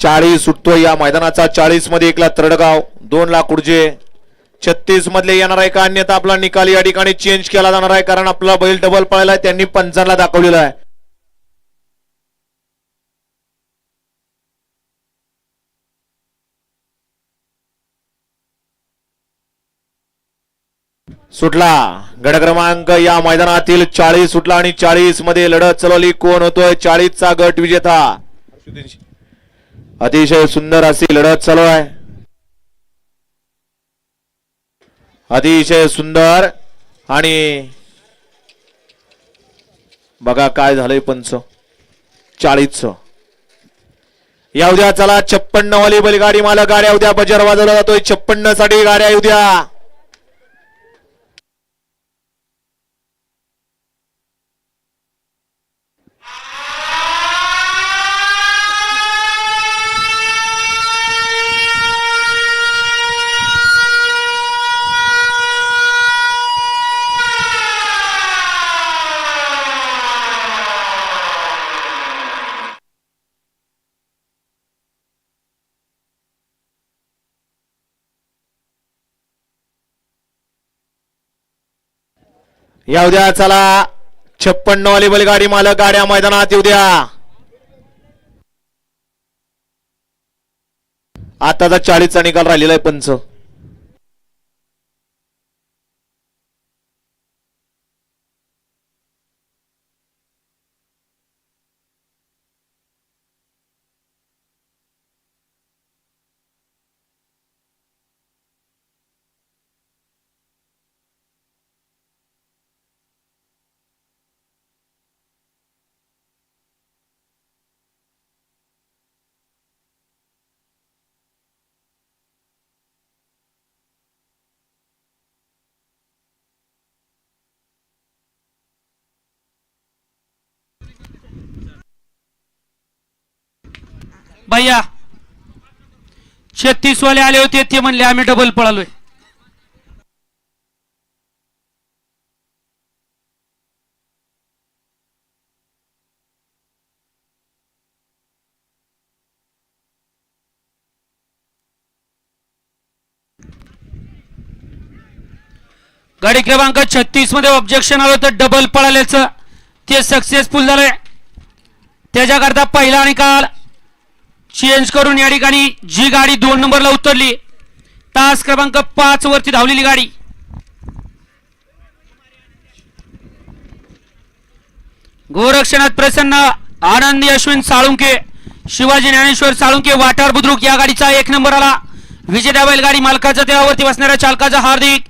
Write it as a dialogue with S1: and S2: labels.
S1: चाळीस सुटतोय या मैदानाचा. चाळीसमध्ये एकला तरडगाव दोन ला कुडजे. छत्तीस मधले येणार आहे का? अन्यथा आपला निकाल या ठिकाणी चेंज केला जाणार आहे कारण आपला बैल डबल पळायला त्यांनी पंचांना दाखवलेला आहे. सुटला. गड क्रमांक या मैदानातील चाळीस सुटला आणि चाळीसमध्ये लढत चालवली कोण होतोय? चाळीसचा गट विजेता. अतिशय सुंदर अशी लढत चालू आहे. अतिशय सुंदर आणि बघा काय झालंय पंच. चाळीस या उद्या चला छप्पन्न वाली बैलगाडी मला गाड्या उद्या बजार वाजवला जातोय. छप्पन्नसाठी गाड्या उद्या या उद्या चला. छप्पन्न वाली गाडी मालक गाड्या मैदानात येऊ द्या आताचा चाळीसचा निकाल राहिलेला आहे पंच.
S2: भैया छत्तीस वाले आले होते ते म्हणले आम्ही डबल पळालोय. गाडी क्रमांक छत्तीसमध्ये ऑब्जेक्शन आलं होतं डबल पळाल्याचं. ते सक्सेसफुल झालंय. त्याच्याकरता पहिला निकाल चेंज करून या ठिकाणी जी गाडी दोन नंबरला उतरली तास क्रमांक पाच वरती धावलेली गाडी. गोरक्षणात प्रसन्न आनंदी अश्विन साळुंके शिवाजी ज्ञानेश्वर साळुंके वाटार बुद्रुक या गाडीचा एक नंबर आला. विजेता बैलगाडी मालकाचा त्यावरती बसणाऱ्या चालकाचा हार्दिक